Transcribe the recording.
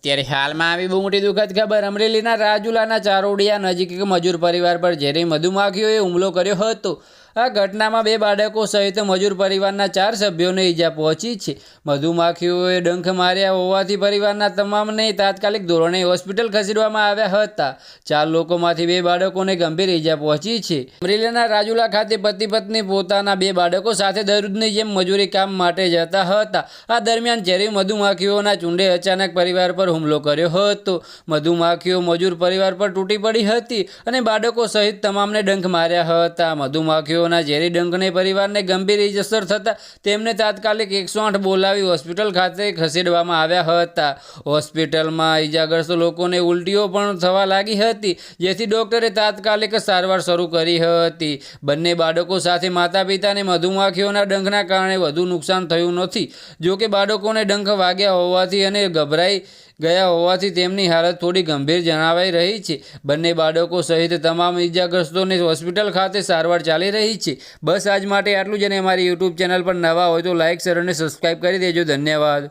અત્યારે હાલમાં આવી બહુ મોટી દુઃખદ ખબર. અમરેલીના રાજુલાના ચારોડિયા નજીક મજૂર પરિવાર પર ઝેરી મધુમાખીઓએ હુમલો કર્યો હતો. આ ઘટનામાં બે બાળકો સહિત મજૂર પરિવારના ચાર સભ્યોને ઈજા પહોંચી છે. મધુમાખીઓએ ડંખ માર્યા હોવાથી પરિવારના તમામને તાત્કાલિક ધોરણે હોસ્પિટલ ખસેડવામાં આવ્યા હતા. ચાર લોકોમાંથી બે બાળકોને ગંભીર ઈજા પહોંચી છે. અમરેલીના રાજુલા ખાતે પતિ પત્ની પોતાના બે બાળકો સાથે દરરોજની જેમ મજૂરી કામ માટે જતા હતા. આ દરમિયાન ઝેરી મધુમાખીઓના ચૂંડે અચાનક પરિવાર પર હુમલો કર્યો હતો. મધુમાખીઓ મજૂર પરિવાર પર તૂટી પડી હતી અને બાળકો સહિત તમામને ડંખ માર્યા હતા. મધુમાખીઓના ઝેરી ડંખને પરિવારને ગંભીર ઇજસર થતાં તેમને તાત્કાલિક એકસો આઠ બોલાવી હોસ્પિટલ ખાતે ખસેડવામાં આવ્યા હતા. હોસ્પિટલમાં ઇજાગ્રસ્ત લોકોને ઉલટીઓ પણ થવા લાગી હતી, જેથી ડોક્ટરે તાત્કાલિક સારવાર શરૂ કરી હતી. બંને બાળકો સાથે માતા પિતાને મધુમાખીઓના ડંખના કારણે વધુ નુકસાન થયું નથી. જોકે બાળકોને ડંખ વાગ્યા હોવાથી અને ગભરાઈ ગયા હોવાથી તેમની હાલત થોડી ગંભીર જણાવાઈ રહી છે. બંને બાળકો સહિત તમામ ઇજાગ્રસ્તોને હોસ્પિટલ ખાતે સારવાર ચાલી રહી છે. બસ આજ માટે આટલું જ અને અમારી યુટ્યુબ ચેનલ પર નવા હોય તો લાઇક શેર અને સબસ્ક્રાઈબ કરી દેજો. ધન્યવાદ.